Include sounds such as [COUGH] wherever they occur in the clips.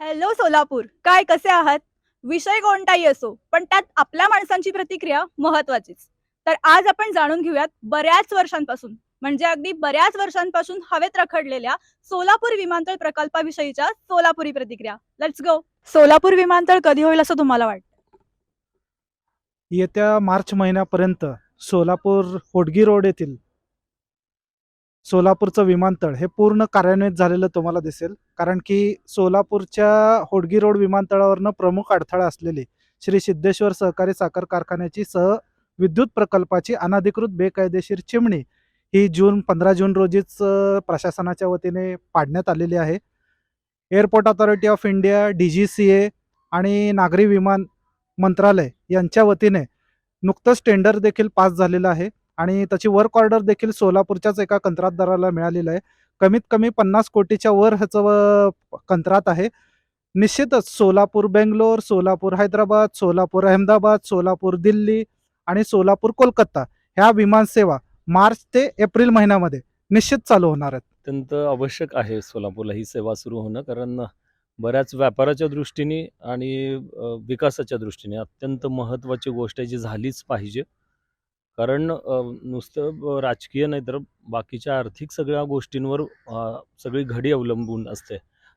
Hello Solapur. काय कसे आहात? विषय कोणताही असो पण त्यात आपल्या माणसांची प्रतिक्रिया महत्वाचीच तर आज आपण जाणून घेऊयात बऱ्याच वर्षांपासून म्हणजे अगदी बऱ्याच वर्षांपासून हवेत रखडलेल्या सोलापूर विमानतळ प्रकल्पाविषयीच्या सोलापुरी प्रतिक्रिया. लेट्स गो सोलापूर विमानतळ कधी होईल असं तुम्हाला वाटतं? येत्या मार्च महिन्यापर्यंत सोलापूर होडगी रोड येथील सोलापूरचं विमानतळ हे पूर्ण कार्यान्वित झालेलं तुम्हाला दिसेल. कारण की सोलापूरच्या होडगी रोड विमानतळावरनं प्रमुख अडथळा असलेली श्री सिद्धेश्वर सहकारी साखर कारखान्याची सह विद्युत प्रकल्पाची अनधिकृत बेकायदेशीर चिमणी ही जून पंधरा जून रोजीच प्रशासनाच्या वतीने पाडण्यात आलेली आहे. Airport Authority of India D G C A आणि नागरी विमान मंत्रालय यांच्या वतीने नुकतंच टेंडर देखील पास झालेलं आहे. आणि त्याची वर्क ऑर्डर देखील सोलापूरच्याच एका कंत्राटदाराला मिळालेलं आहे. कमीत कमी पन्नास कोटीच्या वर ह्याचं व- कंत्राट आहे. निश्चितच सोलापूर बेंगलोर सोलापूर हैदराबाद सोलापूर अहमदाबाद सोलापूर दिल्ली आणि सोलापूर कोलकाता ह्या विमानसेवा मार्च ते एप्रिल महिन्यामध्ये निश्चित चालू होणार आहेत. अत्यंत आवश्यक आहे सोलापूरला ही सेवा सुरू होणं कारण बऱ्याच व्यापाराच्या दृष्टीने आणि विकासाच्या दृष्टीने अत्यंत महत्त्वाची गोष्ट आहे जी झालीच पाहिजे. कारण नुसतं राजकीय नाही तर बाकीच्या आर्थिक सगळ्या गोष्टींवर सगळी घडी अवलंबून असते.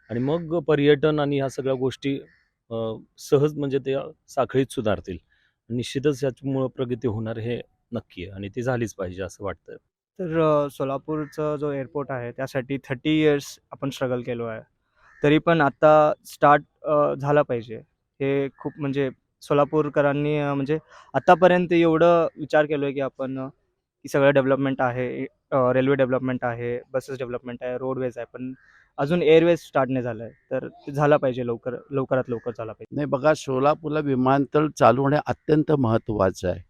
आणि मग पर्यटन आणि ह्या सगळ्या गोष्टी सहज म्हणजे त्या साखळीत सुधारतील. निश्चितच याच्यामुळं प्रगती होणार हे नक्की आहे आणि ती झालीच पाहिजे असं वाटतं तर सोलापूरचा सोलापूरचं जो एअरपोर्ट आहे त्यासाठी थर्टी इयर्स आपण स्ट्रगल केलो आहे. तरी पण आता स्टार्ट झाला पाहिजे. हे खूप म्हणजे सोलापूरकरांनी म्हणजे आत्तापर्यंत एवढं विचार केलो आहे की आपण की सगळं डेव्हलपमेंट आहे रेल्वे डेव्हलपमेंट आहे बसेस डेव्हलपमेंट आहे रोडवेज आहे पण अजून एअरवेज स्टार्ट नाही झालं आहे तर ते झालं पाहिजे लवकर लवकरात लवकर झाला पाहिजे. नाही बघा सोलापूरला विमानतळ चालू होणे अत्यंत महत्त्वाचं आहे.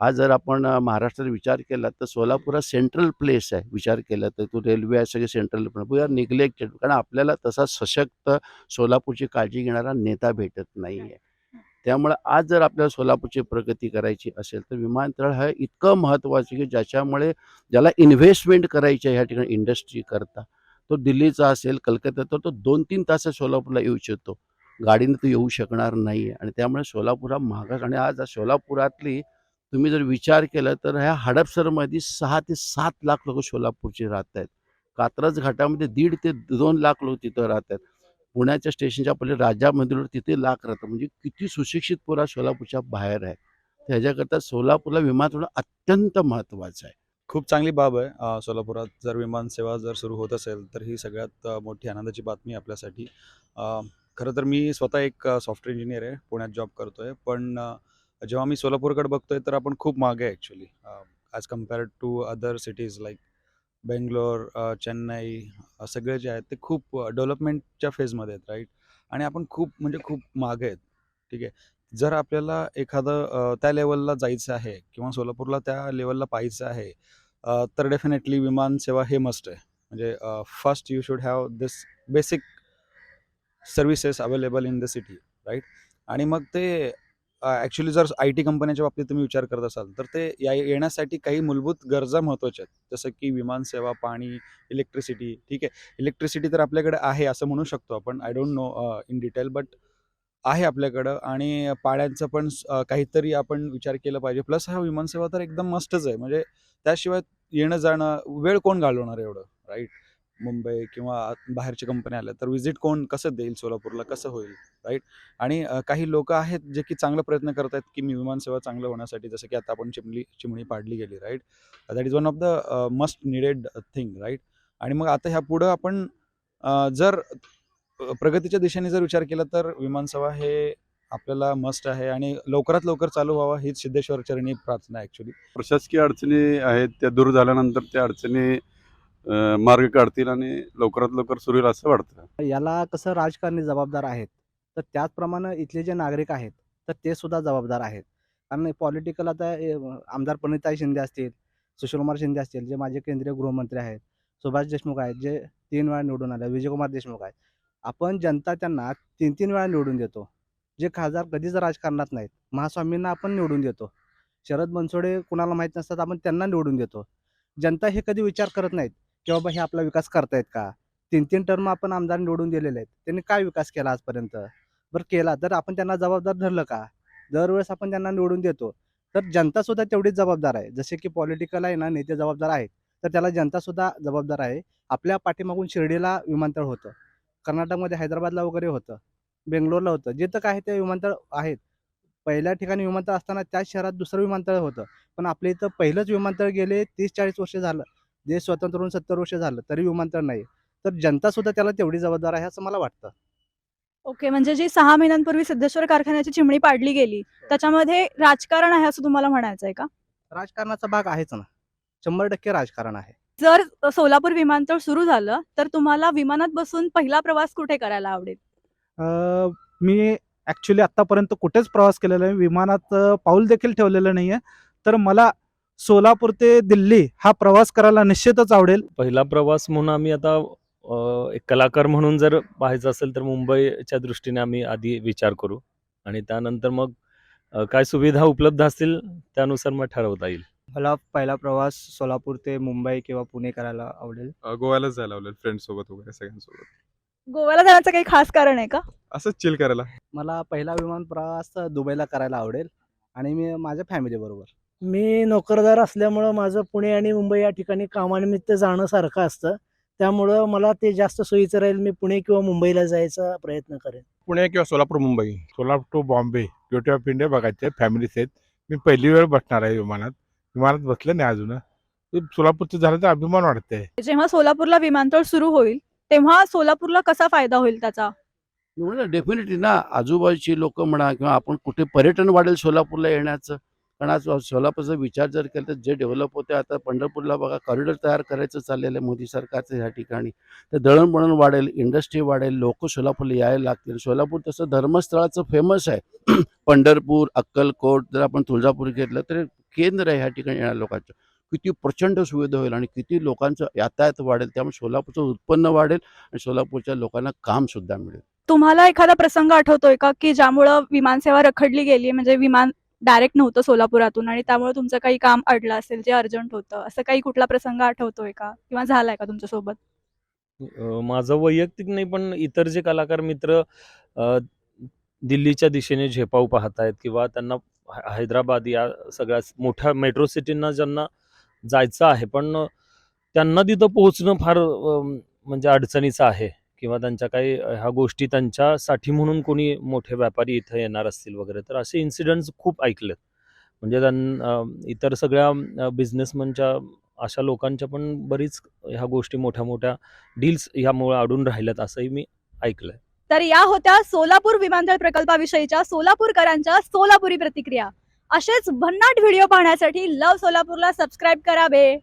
आज जर आपण महाराष्ट्रात विचार केला तर सोलापूर हा सेंट्रल प्लेस आहे. विचार केला तर तो रेल्वे आहे सगळे सेंट्रल वी आर निग्लेक्टेड कारण आपल्याला तसा सशक्त सोलापूरची काळजी घेणारा नेता भेटत नाही आहे त्यामुळे आज जर आपल्याला सोलापूरची प्रगती करायची असेल तर विमानतळ हा इतकं महत्त्वाचं की ज्याच्यामुळे ज्याला इन्व्हेस्टमेंट करायची आहे ह्या ठिकाणी इंडस्ट्री करता. तो दिल्लीचा असेल कलकत्ता तो दोन तीन तास सोलापूरला येऊ शकतो. गाडीनं तो येऊ शकणार नाही आहे आणि त्यामुळे सोलापूर हा महागास आणि आज सोलापुरातली तुम्ही जर विचार केला तर ह्या हडपसरमध्ये सहा ते सात लाख लोक सोलापूरचे राहत आहेत कात्रज घाटामध्ये दीड ते दोन लाख लोक तिथं राहत आहेत पुण्याच्या स्टेशनच्या पहिले राजामध्ये तिथे लाख राहतं. म्हणजे किती सुशिक्षित पुरा सोलापूरच्या बाहेर आहे त्याच्याकरता सोलापूरला सोलापूरला विमानतळ अत्यंत महत्त्वाचं आहे. खूप चांगली बाब आहे. सोलापुरात जर विमानसेवा जर सुरू होत असेल तर ही सगळ्यात मोठी आनंदाची बातमी आपल्यासाठी. खरं तर मी स्वतः एक सॉफ्टवेअर इंजिनियर आहे. पुण्यात जॉब करतो आहे पण जेव्हा मी सोलापूरकडे बघतोय तर आपण खूप मागे आहे actually as compared to other cities like Bangalore Chennai सगळे जे आहेत ते खूप डेव्हलपमेंटच्या फेजमध्ये आहेत राईट? आणि आपण खूप म्हणजे खूप मागे आहेत ठीक आहे? जर आपल्याला एखादं त्या लेवलला जायचं आहे किंवा सोलापूरला त्या लेवलला पाहायचं आहे तर डेफिनेटली विमान सेवा हे मस्ट आहे. म्हणजे first you should have this basic services available in the city right? आणि मग ते ॲक्च्युली जर आय टी कंपन्याच्या बाबतीत तुम्ही विचार करत असाल तर ते या येण्यासाठी काही मूलभूत गरजा महत्त्वाच्या आहेत. जसं की विमानसेवा पाणी इलेक्ट्रिसिटी ठीक आहे. इलेक्ट्रिसिटी तर आपल्याकडे आहे असं म्हणू शकतो आपण. I don't know in detail but आहे आपल्याकडं. आणि पाण्याचं पण काहीतरी आपण विचार केला पाहिजे. प्लस हा विमानसेवा तर एकदम मस्तच आहे. म्हणजे त्याशिवाय येणं जाणं वेळ कोण घालवणार एवढं राईट मुंबई किंवा बाहेरच्या कंपन्या आल्या तर विजिट कोण कसं देईल सोलापूरला? कसं होईल? राईट आणि काही लोक आहेत जे की चांगला प्रयत्न करत आहेत की मी विमानसेवा चांगलं होण्यासाठी जसं की आता आपण चिमणी चिमणी पाडली गेली right that is one of the must needed thing right आणि मग आता ह्या पुढं आपण जर प्रगतीच्या दिशेने जर विचार केला तर विमानसेवा हे आपल्याला मस्ट आहे आणि लवकरात लवकर चालू व्हावा हीच सिद्धेश्वर चरणी प्रार्थना ॲक्च्युली प्रशासकीय अडचणी आहेत त्या दूर झाल्यानंतर त्या अडचणी मार्ग काढतील आणि लवकरात लवकर सुरू होईल असं वाटतं. याला कसं राजकारणी जबाबदार आहेत तर त्याचप्रमाणे इथले जे नागरिक आहेत तर ते सुद्धा जबाबदार आहेत. कारण पॉलिटिकल आता आमदार प्रणिताई शिंदे असतील सुशीलकुमार शिंदे असतील जे माझे केंद्रीय गृहमंत्री आहेत सुभाष देशमुख आहेत जे तीन वेळा निवडून आले विजयकुमार देशमुख आहेत. आपण जनता त्यांना तीन तीन वेळा निवडून देतो. जे खासदार कधीच राजकारणात नाहीत महास्वामींना आपण निवडून देतो. शरद बनसोडे कुणाला माहीत नसतात आपण त्यांना निवडून देतो. जनता हे कधी विचार करत नाहीत. की बाबा हे आपला विकास करतायत का? तीन तीन टर्म आपण आमदार निवडून दिलेले आहेत. त्यांनी काय विकास केला आजपर्यंत? बरं केला. तर आपण त्यांना जबाबदार धरलं का? दरवेळेस आपण त्यांना निवडून देतो. तर जनता सुद्धा तेवढीच जबाबदार आहे. जसे की पॉलिटिकल आहे ना नेते जबाबदार आहेत. तर त्याला जनता सुद्धा जबाबदार आहे. आपल्या पाठीमागून शिर्डीला विमानतळ होतं. कर्नाटकमध्ये हैदराबादला वगैरे होतं. बेंगलोरला होतं. जिथं काय ते विमानतळ आहेत. पहिल्या ठिकाणी विमानतळ असताना त्याच शहरात दुसरं विमानतळ होतं. पण आपल्या इथं पहिलंच विमानतळ गेले तीस चाळीस वर्ष झालं. देश स्वतंत्र होऊन सत्तर वर्ष झालं तरी विमानतळ नाही. तर जनता सुद्धा त्याला तेवढी जबाबदार आहे असं मला वाटतं. ओके म्हणजे जी सहा महिन्यांपूर्वी सिद्धेश्वर कारखान्याची चिमणी पाडली गेली त्याच्यामध्ये राजकारण आहे असं तुम्हाला म्हणायचं आहे का? राजकारणाचा भाग आहेच ना. शंभर टक्के राजकारण आहे. जर सोलापूर विमानतळ सुरू झालं तर तुम्हाला विमानात बसून पहिला प्रवास कुठे करायला आवडेल? अ, मी ॲक्च्युली आत्तापर्यंत कुठेच प्रवास केलेला नाही. विमानात अ, पाऊल देखील ठेवलेलं नाही आहे तर मला सोलापूर ते दिल्ली हा प्रवास करायला निश्चितच आवडेल. पहिला प्रवास म्हणून आम्ही आता अ, एक कलाकार म्हणून जर पाहायचं असेल तर मुंबईच्या दृष्टीने आम्ही आधी विचार करू आणि त्यानंतर मग अ, काय सुविधा उपलब्ध असतील त्यानुसार मग ठरवता येईल. मला पहिला प्रवास सोलापूर ते मुंबई किंवा पुणे करायला आवडेल. अ, गोव्यालाच जायला आवडेल फ्रेंड्स सोबत वगैरे सगळ्यांसोबत. गोव्याला जाण्याचं काही खास कारण आहे का? असंच चिल करायला. मला पहिला विमान प्रवास दुबईला करायला आवडेल आणि मी माझ्या फॅमिलीबरोबर मी नोकरदार असल्यामुळं माझं पुणे आणि मुंबई या ठिकाणी कामानिमित्त जाणं सारखं असतं. त्यामुळं मला ते जास्त सोयीचं राहील मी पुणे किंवा मुंबईला जायचा प्रयत्न करेन. पुणे किंवा Solapur Mumbai? Solapur to Bombay gate of India बघायचे फॅमिली आहेत मी पहिली वेळ बसणार आहे विमानात. विमानात बसलं नाही अजून. सोलापूरचं झालं तर अभिमान वाटतंय. जेव्हा सोलापूरला विमानतळ सुरू होईल तेव्हा सोलापूरला कसा फायदा होईल त्याचा? डेफिनेटली ना. आजूबाजूची लोक म्हणा किंवा आपण कुठे पर्यटन वाढेल सोलापूरला येण्याचं कारण आज सोलापूरचा विचार जर केला तर जे डेव्हलप होते आता पंढरपूरला बघा कॉरिडॉर तयार करायचं चाललेलं आहे मोदी सरकारचं ह्या ठिकाणी. तर दळणवळण वाढेल इंडस्ट्री वाढेल लोक सोलापूरला यायला लागतील. सोलापूर तसं धर्मस्थळाचं फेमस आहे. [CLEARS THROAT] पंढरपूर अक्कलकोट जर आपण तुळजापूर घेतलं तर केंद्र आहे ह्या ठिकाणी येणाऱ्या लोकांचं. किती प्रचंड सुविधा होईल आणि किती लोकांचं यातायात वाढेल त्यामुळे सोलापूरचं उत्पन्न वाढेल आणि सोलापूरच्या लोकांना काम सुद्धा मिळेल. तुम्हाला एखादा प्रसंग आठवतोय का? की ज्यामुळं विमानसेवा रखडली गेली म्हणजे विमान डायरेक्ट नव्हतं सोलापुरातून आणि त्यामुळे तुमचं काही काम अडलं असेल जे अर्जंट होतं. असं काही कुठला प्रसंग आठवतोय का? किंवा झालाय का तुमच्यासोबत? माझं वैयक्तिक नाही पण इतर जे कलाकार मित्र दिल्लीच्या दिशेने झेपाव पाहत आहेत किंवा त्यांना हैदराबाद या सगळ्या मोठ्या मेट्रो सिटींना ज्यांना जायचं आहे. पण त्यांना तिथं पोहोचणं फार म्हणजे अडचणीचं आहे. किंवा त्यांच्या काही ह्या गोष्टी त्यांच्यासाठी म्हणून कोणी मोठे व्यापारी इथं येणार असतील वगैरे तर असे इन्सिडेंट्स खूप ऐकलेत. म्हणजे त्यां इतर सगळ्या बिझनेसमनच्या अशा लोकांच्या पण बरीच ह्या गोष्टी मोठ्या मोठ्या डील्स ह्यामुळे अडून राहिल्यात असंही मी ऐकलंय. तर या होत्या सोलापूर विमानतळ प्रकल्पाविषयीच्या सोलापूरकरांच्या सोलापुरी प्रतिक्रिया. असेच भन्नाट व्हिडिओ पाहण्यासाठी लव सोलापूरला सबस्क्राईब करावे.